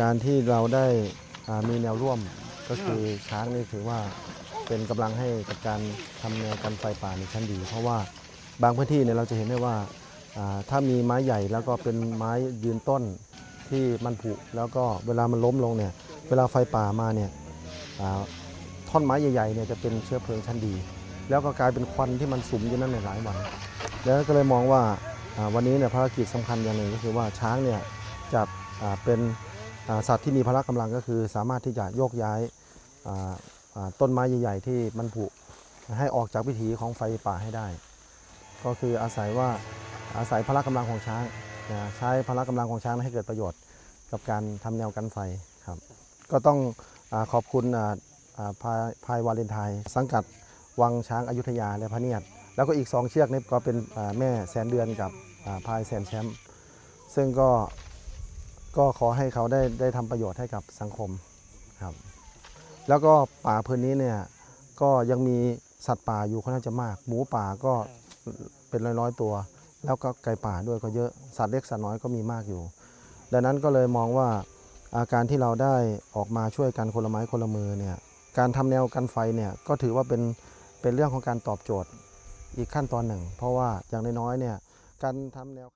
การที่เราได้มีแนวร่วมก็คือช้างนี่ถือว่าเป็นกำลังให้กับการทำแนวกันไฟป่าในชั้นดี เพราะว่าบางพื้นที่เนี่ยเราจะเห็นได้ว่าถ้ามีไม้ใหญ่แล้วก็เป็นไม้ยืนต้นที่มันผุแล้วก็เวลามันล้มลงเนี่ยเวลาไฟป่ามาเนี่ยท่อนไม้ใหญ่ๆเนี่ยจะเป็นเชื้อเพลิงชั้นดี แล้วก็กลายเป็นควันที่มันสุมอยู่นั่นในหลายวัน แล้วก็เลยมองว่าวันนี้เนี่ยภารกิจสำคัญอย่างหนึ่งก็คือว่าช้างเนี่ยจะเป็น สัตว์ที่มีพละกำลังก็คือสามารถที่จะโยกย้ายต้นไม้ใหญ่ๆ ที่มันผุให้ออกจากวิถีของไฟป่าให้ได้ ก็คืออาศัยว่าอาศัยพละกำลังของช้างใช้พละกำลังของช้างให้เกิดประโยชน์ กับการทำแนวกันไฟครับ ก็ต้องอขอบคุณพายพายวาเลนไทน์สังกัดวังช้างอายุทยาและพระเนียดแล้วก็อีก 2 เชือกนี้ก็เป็นแม่แสนเดือนกับพายแสนแชมป์ซึ่งก็ ก็ขอให้เขาได้ได้ทำประโยชน์ให้กับสังคมครับ แล้วก็ป่าพื้นนี้เนี่ยก็ยังมีสัตว์ป่าอยู่ค่อนข้างจะมาก หมูป่าก็เป็นร้อยๆตัว แล้วก็ไก่ป่าด้วยก็เยอะสัตว์เล็กสัตว์น้อยก็มีมากอยู่ ดังนั้นก็เลยมองว่าอาการที่เราได้ออกมาช่วยกันคนละไม้คนละมือเนี่ยการทำแนวกันไฟเนี่ยก็ถือว่าเป็นเป็นเรื่องของการตอบโจทย์อีกขั้นตอนหนึ่ง เพราะว่าอย่างน้อยๆเนี่ยการทำแนว